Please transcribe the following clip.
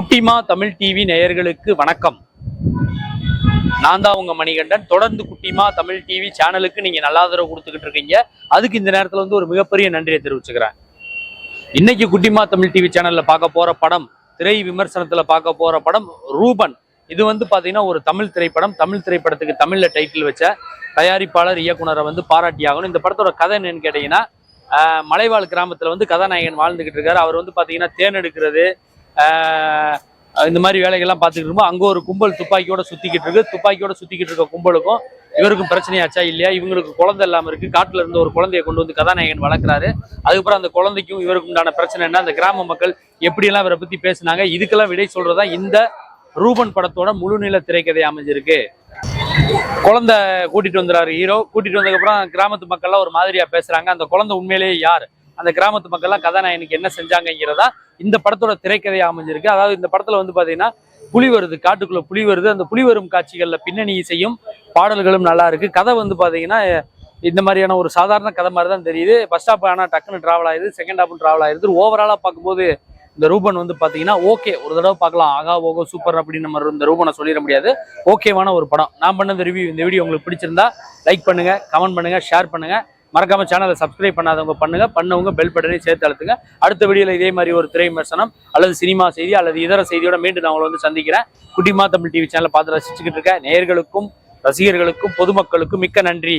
குட்டிமா தமிழ் டிவி நேயர்களுக்கு வணக்கம். நான் தான் உங்க மணிகண்டன். தொடர்ந்து குட்டிமா தமிழ் டிவி சேனலுக்கு நீங்க நல்லாதரவு கொடுத்துக்கிட்டு இருக்கீங்க. அதுக்கு இந்த நேரத்துல வந்து ஒரு மிகப்பெரிய நன்றியை தெரிவிச்சுக்கிறேன். இன்னைக்கு குட்டிமா தமிழ் டிவி சேனல்ல பார்க்க போற படம் திரை விமர்சனத்துல பார்க்க போற படம் ரூபன். இது வந்து பாத்தீங்கன்னா ஒரு தமிழ் திரைப்படம். தமிழ் திரைப்படத்துக்கு தமிழ்ல டைட்டில் வச்ச தயாரிப்பாளர் இயக்குனரை வந்து பாராட்டி ஆகணும் இந்த படத்தோட கதை என்னன்னு கேட்டீங்கன்னா மலைவாழ் கிராமத்துல வந்து கதாநாயகன் வாழ்ந்துகிட்டு இருக்காரு. அவர் வந்து பாத்தீங்கன்னா தேன் எடுக்கிறது இந்த மாதிரி வேலைகள்லாம் பார்த்துட்டு இருக்கும்போது அங்கே ஒரு கும்பல் துப்பாக்கியோட சுத்திக்கிட்டு இருக்கு. துப்பாக்கியோட சுத்திக்கிட்டு இருக்க கும்பலுக்கும் இவருக்கும் பிரச்சனையாச்சா இல்லையா? இவங்களுக்கு குழந்தை இல்லாமல் இருக்கு. காட்டுல இருந்து ஒரு குழந்தைய கொண்டு வந்து கதாநாயகன் வளர்க்குறாரு. அதுக்கப்புறம் அந்த குழந்தைக்கும் இவருக்கு உண்டான பிரச்சனை என்ன? அந்த கிராம மக்கள் எப்படியெல்லாம் இவரை பத்தி பேசுனாங்க? இதுக்கெல்லாம் விடை சொல்றதா இந்த ரூபன் படத்தோட முழுநில திரைக்கதை அமைஞ்சிருக்கு. குழந்தை கூட்டிட்டு வந்துறாரு ஹீரோ. கூட்டிட்டு வந்ததுக்கப்புறம் கிராமத்து மக்கள்லாம் ஒரு மாதிரியா பேசுறாங்க. அந்த குழந்தை உண்மையிலேயே யார்? அந்த கிராமத்து மக்கள்லாம் கதாநாயகனுக்கு என்ன செஞ்சாங்கங்கிறதா இந்த படத்தோட திரைக்கதை அமைஞ்சிருக்கு. அதாவது இந்த படத்துல வந்து பாத்தீங்கன்னா புலி வருது காட்டுக்குள்ள புலி வருது. அந்த புலி வரும் காட்சிகள்ல பின்னணி இசையும் பாடல்களும் நல்லா இருக்கு. கதை வந்து பாத்தீங்கன்னா இந்த மாதிரியான ஒரு சாதாரண கதை மாதிரி தான் தெரியுது. பஸ் ஸ்டாப் ஆனால் டக்குன்னு டிராவல் ஆயிடுது செகண்ட் ஹாப்பும் டிராவல் ஆயிடுது. ஓவராலாக பார்க்கும்போது இந்த ரூபன் வந்து பார்த்தீங்கன்னா ஓகே ஒரு தடவை பார்க்கலாம். ஆகா ஓகோ சூப்பர் அப்படின்னு நம்ம இந்த ரூபனை சொல்லிட முடியாது. ஓகேவான ஒரு படம். நான் பண்ண இந்த ரிவ்யூ இந்த வீடியோ உங்களுக்கு பிடிச்சிருந்தா லைக் பண்ணுங்கள் கமெண்ட் பண்ணுங்க ஷேர் பண்ணுங்கள் மறக்காம சேனலை சப்ஸ்கிரைப் பண்ணாதவங்க பண்ணுங்க. பண்ணவங்க பெல் பட்டனையும் சேர்த்து அழுத்துங்க. அடுத்த வீடியோல இதே மாதிரி ஒரு திரை விமர்சனம் அல்லது சினிமா செய்தி அல்லது இதர செய்தியோட மீண்டும் நான் உங்களை வந்து சந்திக்கிறேன். குட்டிமா தமிழ் டிவி சேனலை பார்த்து ரசிச்சுக்கிட்டு இருக்க. நேர்களுக்கும் ரசிகர்களுக்கும் பொதுமக்களுக்கும் மிக்க நன்றி.